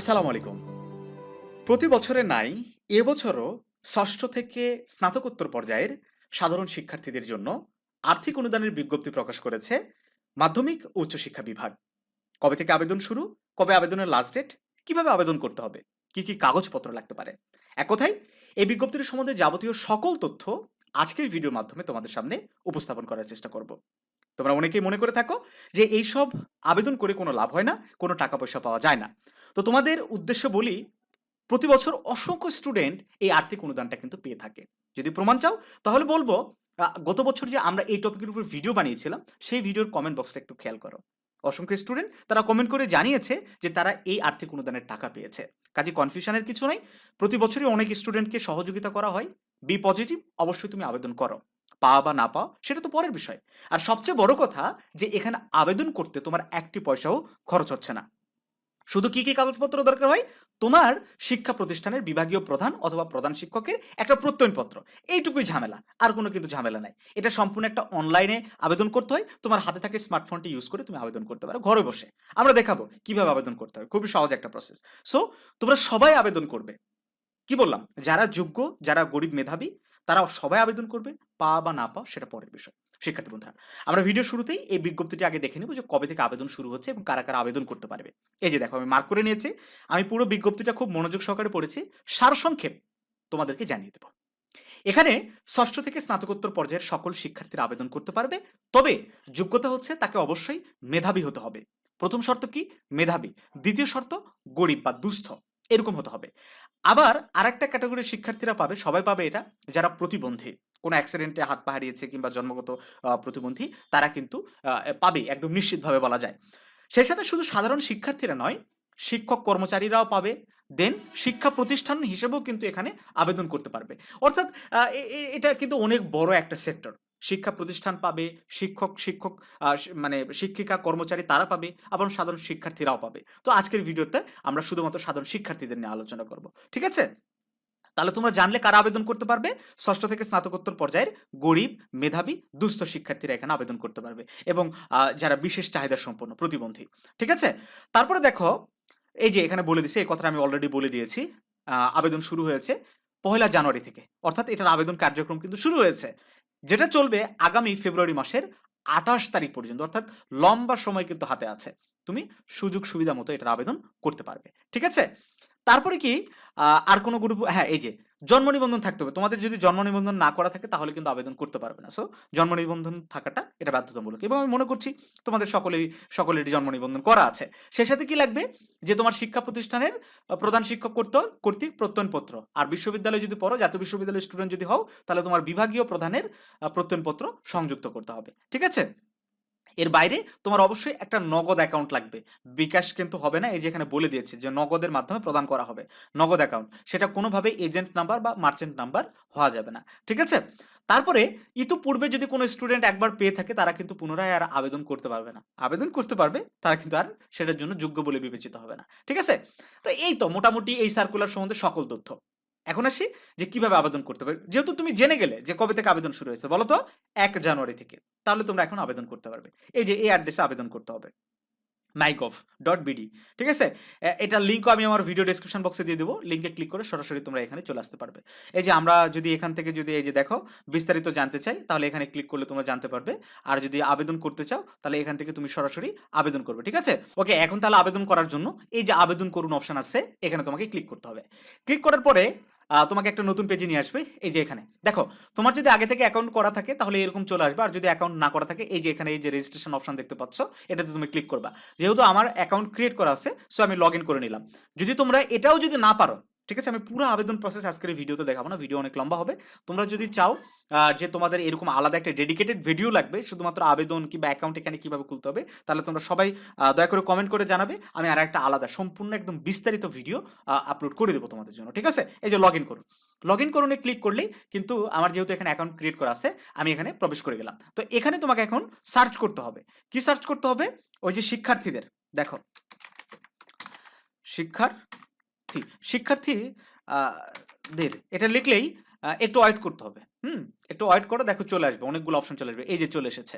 আসসালামু আলাইকুম। প্রতি বছরে নাই এবছরও ষষ্ঠ থেকে স্নাতকোত্তর পর্যায়ের সাধারণ শিক্ষার্থীদের জন্য আর্থিক অনুদানের বিজ্ঞপ্তি প্রকাশ করেছে মাধ্যমিক ও উচ্চশিক্ষা বিভাগ। কবে থেকে আবেদন শুরু, কবে আবেদনের লাস্ট ডেট কীভাবে আবেদন করতে হবে, কি কি কাগজপত্র লাগতে পারে? এক কথায়, এই বিজ্ঞপ্তির সম্বন্ধে যাবতীয় সকল তথ্য আজকের ভিডিওর মাধ্যমে তোমাদের সামনে উপস্থাপন করার চেষ্টা করব। তোমরা অনেকেই মনে করে থাকো যে এইসব আবেদন করে কোনো লাভ হয় না, কোনো টাকা পয়সা পাওয়া যায় না। তো তোমাদের উদ্দেশ্য বলি, প্রতি বছর অসংখ্য স্টুডেন্ট এই আর্থিক অনুদানটা কিন্তু পেয়ে থাকে। যদি প্রমাণ চাও, তাহলে বলব গত বছর যে আমরা এই টপিকের উপর ভিডিও বানিয়েছিলাম, সেই ভিডিওর কমেন্ট বক্সটা একটু খেয়াল করো। অসংখ্য স্টুডেন্ট, তারা কমেন্ট করে জানিয়েছে যে তারা এই আর্থিক অনুদানের টাকা পেয়েছে। কাজে কনফিউশনের কিছু নাই, প্রতি বছরই অনেক স্টুডেন্টকে সহযোগিতা করা হয় বি পজিটিভ অবশ্যই তুমি আবেদন করো। পাওয়া বা না পাওয়া সেটা তো পরের বিষয়। আর সবচেয়ে বড় কথা যে, এখানে আবেদন করতে তোমার একটি পয়সাও খরচ হচ্ছে না। শুধু কি কি কাগজপত্র দরকার হয়? তোমার শিক্ষা প্রতিষ্ঠানের বিভাগীয় প্রধান অথবা প্রধান শিক্ষকের একটা প্রত্যয়নপত্র। এইটুকুই ঝামেলা, আর কোনো কিন্তু ঝামেলা নাই। এটা সম্পূর্ণ একটা অনলাইনে আবেদন করতে হয়। তোমার হাতে থাকে স্মার্টফোনটি ইউজ করে তুমি আবেদন করতে পারো ঘরে বসে। আমরা দেখাবো কীভাবে আবেদন করতে হয়। খুবই সহজ একটা প্রসেস সো তোমরা সবাই আবেদন করবে। কি বললাম? যারা যোগ্য, যারা গরিব মেধাবী তারা সবাই আবেদন করবে, পা বা না পা সেটা পরের বিষয়। শিক্ষার্থী বন্ধুরা, আমরা ভিডিও শুরুতেই এই বিজ্ঞপ্তিটি আগে দেখে নেব যে কবে থেকে আবেদন শুরু হচ্ছে এবং কারা কারা আবেদন করতে পারবে। এই যে দেখো, আমি মার্ক করে নিয়েছি, আমি পুরো বিজ্ঞপ্তিটা খুব মনোযোগ সহকারে পড়েছি, সারসংক্ষেপ তোমাদেরকে জানিয়ে দেব। এখানে ষষ্ঠ থেকে স্নাতকোত্তর পর্যায়ের সকল শিক্ষার্থীরা আবেদন করতে পারবে, তবে যোগ্যতা হচ্ছে তাকে অবশ্যই মেধাবী হতে হবে। প্রথম শর্ত কি? মেধাবী। দ্বিতীয় শর্ত, গরিব বা দুস্থ। এরকম হতে হবে। আবার আরেকটা ক্যাটাগরির শিক্ষার্থীরা পাবে, সবাই পাবে এটা, যারা প্রতিবন্ধী। কোনো অ্যাক্সিডেন্টে হাত পা হারিয়েছে কিংবা জন্মগত প্রতিবন্ধী, তারা কিন্তু পাবে, একদম নিশ্চিতভাবে বলা যায়। সেই সাথে শুধু সাধারণ শিক্ষার্থীরা নয়, শিক্ষক কর্মচারীরাও পাবে, দেন শিক্ষা প্রতিষ্ঠান হিসেবেও কিন্তু এখানে আবেদন করতে পারবে। অর্থাৎ এটা কিন্তু অনেক বড় একটা সেক্টর শিক্ষা প্রতিষ্ঠান পাবে, শিক্ষক শিক্ষক মানে শিক্ষিকা, কর্মচারী তারা পাবে এবং সাধারণ শিক্ষার্থীরাও পাবে। তো আজকের ভিডিওতে আমরা শুধুমাত্র সাধারণ শিক্ষার্থীদের নিয়ে আলোচনা করব, ঠিক আছে? তাহলে তোমরা জানলে কারা আবেদন করতে পারবে? ষষ্ঠ থেকে স্নাতকোত্তর পর্যায়ের গরিব, মেধাবী, দুস্থ শিক্ষার্থীরা এখানে আবেদন করতে পারবে এবং যারা বিশেষ চাহিদা সম্পন্ন, প্রতিবন্ধী, ঠিক আছে? তারপরে দেখো, এই যে এখানে বলে দিছে, এই কথাটা আমি অলরেডি বলে দিয়েছি আবেদন শুরু হয়েছে পহেলা জানুয়ারি থেকে, অর্থাৎ এটার আবেদন কার্যক্রম কিন্তু শুরু হয়েছে। যেটা চলবে আগামী ফেব্রুয়ারি মাসের আঠাশ তারিখ পর্যন্ত, অর্থাৎ লম্বা সময় কিন্তু হাতে আছে। তুমি সুযোগ সুবিধা মতো এটার আবেদন করতে পারবে। ঠিক আছে? তারপরে কি আর কোনো গ্রুপ হ্যাঁ এই যে, জন্ম নিবন্ধন থাকতে হবে। তোমাদের যদি জন্ম নিবন্ধন না করা থাকে, তাহলে কিন্তু আবেদন করতে পারবে না। সো জন্ম নিবন্ধন থাকাটা এটা বাধ্যতামূলক। এবং আমি মনে করছি, তোমাদের সকলেই, সকলেরই জন্ম নিবন্ধন করা আছে। সে সাথে কি লাগবে? যে, তোমার শিক্ষা প্রতিষ্ঠানের প্রধান শিক্ষক করতে, কর্তৃক প্রত্যয়নপত্র। আর বিশ্ববিদ্যালয়ে যদি পড়ো, জাতীয় বিশ্ববিদ্যালয়ের স্টুডেন্ট যদি হও, তাহলে তোমার বিভাগীয় প্রধানের প্রত্যয়নপত্র সংযুক্ত করতে হবে। ঠিক আছে? এর বাইরে তোমার অবশ্যই একটা নগদ অ্যাকাউন্ট লাগবে। বিকাশ কিন্তু হবে না, এই যে এখানে বলে দিয়েছে যে নগদের মাধ্যমে প্রদান করা হবে। নগদ অ্যাকাউন্ট সেটা কোনোভাবে এজেন্ট নাম্বার বা মার্চেন্ট নাম্বার হওয়া যাবে না, ঠিক আছে? তারপরে ইতিপূর্বে যদি কোনো স্টুডেন্ট একবার পেয়ে থাকে, তারা কিন্তু পুনরায় আর আবেদন করতে পারবে না। আবেদন করতে পারবে, তারা কিন্তু আর সেটার জন্য যোগ্য বলে বিবেচিত হবে না, ঠিক আছে? তো এই তো মোটামুটি এই সার্কুলার সম্বন্ধে সকল তথ্য। এখন আসি যে কীভাবে আবেদন করতে পারবে যেহেতু তুমি জেনে গেলে যে কবে থেকে আবেদন শুরু হয়েছে, বলো তো? এক জানুয়ারি থেকে। তাহলে তোমরা এখন আবেদন করতে পারবে। এই যে এই অ্যাড্রেসে আবেদন করতে হবে। মাইকফ ডট বিডি ঠিক আছে? এ- এটার লিঙ্কও আমি আমার ভিডিও ডেসক্রিপশন বক্সে দিয়ে দেবো। লিঙ্কে ক্লিক করে সরাসরি তোমরা এখানে চলে আসতে পারবে। এই যে আমরা যদি এখান থেকে যদি এই যে দেখো, বিস্তারিত জানতে চাই, তাহলে এখানে ক্লিক করলে তোমরা জানতে পারবে। আর যদি আবেদন করতে চাও, তাহলে এখান থেকে তুমি সরাসরি আবেদন করবে, ঠিক আছে? ওকে, এখন তাহলে আবেদন করার জন্য এই যে আবেদন করুন অপশন আছে, এখানে তোমাকে ক্লিক করতে হবে। ক্লিক করার পরে তোমাকে একটা নতুন পেজে নিয়ে আসবে, এই যে এখানে। দেখো, তোমার যদি আগে থেকে অ্যাকাউন্ট করা থাকে, তাহলে এরকম চলে আসবে। আর যদি অ্যাকাউন্ট না করা থাকে, এই যে এখানে এই যে রেজিস্ট্রেশন অপশন দেখতে পাচ্ছ, এটাতে তুমি ক্লিক করবা। যেহেতু আমার অ্যাকাউন্ট ক্রিয়েট করা আছে সো আমি লগ ইন করে নিলাম। যদি তোমরা এটাও যদি না পারো ঠিক আছে? আমি পুরো আবেদন প্রসেস আজকের ভিডিওতে দেখাবো না। ভিডিও অনেক লম্বা হবে। তোমরা যদি চাও যে তোমাদের এরকম আলাদা একটা ডেডিকেটেড ভিডিও লাগবে, শুধুমাত্র আবেদন কিংবা অ্যাকাউন্ট এখানে কীভাবে খুলতে হবে, তাহলে তোমরা সবাই দয়া করে কমেন্ট করে জানাবে। আমি আর একটা আলাদা, সম্পূর্ণ একদম বিস্তারিত ভিডিও আপলোড করে দেবো তোমাদের জন্য। ঠিক আছে? এই যে লগ ইন করুন। লগ ইন করুনে ক্লিক করলেই কিন্তু আমার যেহেতু এখানে অ্যাকাউন্ট ক্রিয়েট করা আছে, আমি এখানে প্রবেশ করে গেলাম। তো এখানে তোমাকে এখন সার্চ করতে হবে। কি সার্চ করতে হবে? ওই যে শিক্ষার্থীদের। দেখো। শিক্ষার্থী শিক্ষার্থী দের এটা লিখলেই একটু ওয়েট করতে হবে। হুম? একটু ওয়েট করো, দেখো চলে আসবে, অনেকগুলো অপশন চলে আসবে, এই যে চলে এসেছে।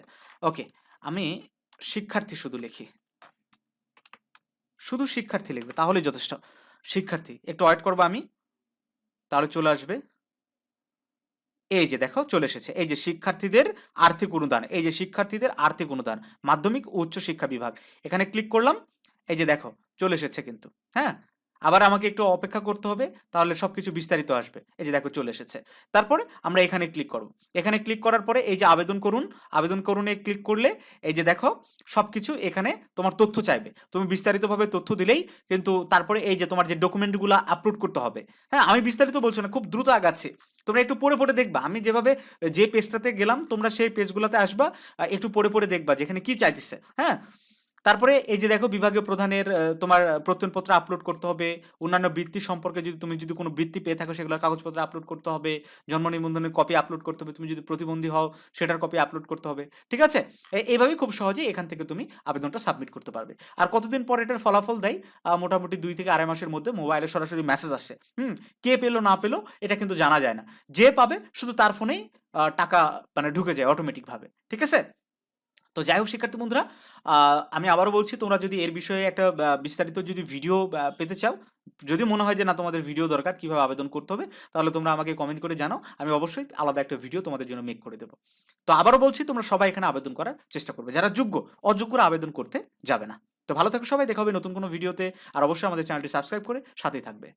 ওকে আমি শিক্ষার্থী শুধু লিখি। শুধু শিক্ষার্থী লিখবে তাহলে যথেষ্ট। শিক্ষার্থী, একটু ওয়েট করব আমি, তাহলে চলে আসবে। এই যে দেখো, চলে এসেছে। এই যে শিক্ষার্থীদের আর্থিক অনুদান, এই যে শিক্ষার্থীদের আর্থিক অনুদান, মাধ্যমিক উচ্চ শিক্ষা বিভাগ। এখানে ক্লিক করলাম, এই যে দেখো, চলে এসেছে কিন্তু হ্যাঁ? আবার আমাকে একটু অপেক্ষা করতে হবে, তাহলে সবকিছু বিস্তারিত আসবে। এই যে দেখো চলে এসেছে। তারপরে আমরা এখানে ক্লিক করব। এখানে ক্লিক করার পরে এই যে আবেদন করুন, আবেদন করুনে ক্লিক করলে এই যে দেখো সবকিছু এখানে তোমার তথ্য চাইবে। তুমি বিস্তারিতভাবে তথ্য দিলেই কিন্তু তারপরে এই যে তোমার যে ডকুমেন্টগুলো আপলোড করতে হবে। হ্যাঁ আমি বিস্তারিত বলছি না, খুব দ্রুত আগাচ্ছি। তোমরা একটু পড়ে পড়ে দেখবা। আমি যেভাবে যে পেজটাতে গেলাম, তোমরা সেই পেজগুলোতে আসবা একটু পড়ে পড়ে দেখবা যেখানে কি চাইতেছে। হ্যাঁ তারপরে এই যে দেখো বিভাগীয় প্রধানের তোমার প্রত্যয়নপত্র আপলোড করতে হবে, অন্যান্য বৃত্তি সম্পর্কে যদি তুমি যদি কোনো বৃত্তি পেয়ে থাকো সেগুলোর কাগজপত্র আপলোড করতে হবে, জন্ম নিবন্ধনের কপি আপলোড করতে হবে, তুমি যদি প্রতিবন্ধী হও সেটার কপি আপলোড করতে হবে, ঠিক আছে? এইভাবেই খুব সহজেই এখান থেকে তুমি আবেদনটা সাবমিট করতে পারবে। আর কতদিন পর এটার ফলাফল দেয়? মোটামুটি দুই থেকে আড়াই মাসের মধ্যে মোবাইলে সরাসরি মেসেজ আসে। হুম, কে পেল না পেল এটা কিন্তু জানা যায় না। যে পাবে শুধু তার ফোনেই টাকা মানে ঢুকে যায় অটোমেটিকভাবে ঠিক আছে? তো যাই হোক শিক্ষার্থী বন্ধুরা আমি আবারও বলছি, তোমরা যদি এর বিষয়ে একটা বিস্তারিত যদি ভিডিও পেতে চাও, যদি মনে হয় যে না তোমাদের ভিডিও দরকার, কীভাবে আবেদন করতে হবে, তাহলে তোমরা আমাকে কমেন্ট করে জানাও, আমি অবশ্যই আলাদা একটা ভিডিও তোমাদের জন্য মেক করে দেবো। তো আবারও বলছি, তোমরা সবাই এখানে আবেদন করার চেষ্টা করবে, যারা যোগ্য অযোগ্যরা আবেদন করতে যাবে না। তো ভালো থাকো সবাই, দেখা হবে নতুন কোনো ভিডিওতে আর অবশ্যই আমাদের চ্যানেলটি সাবস্ক্রাইব করে সাথেই থাকবে।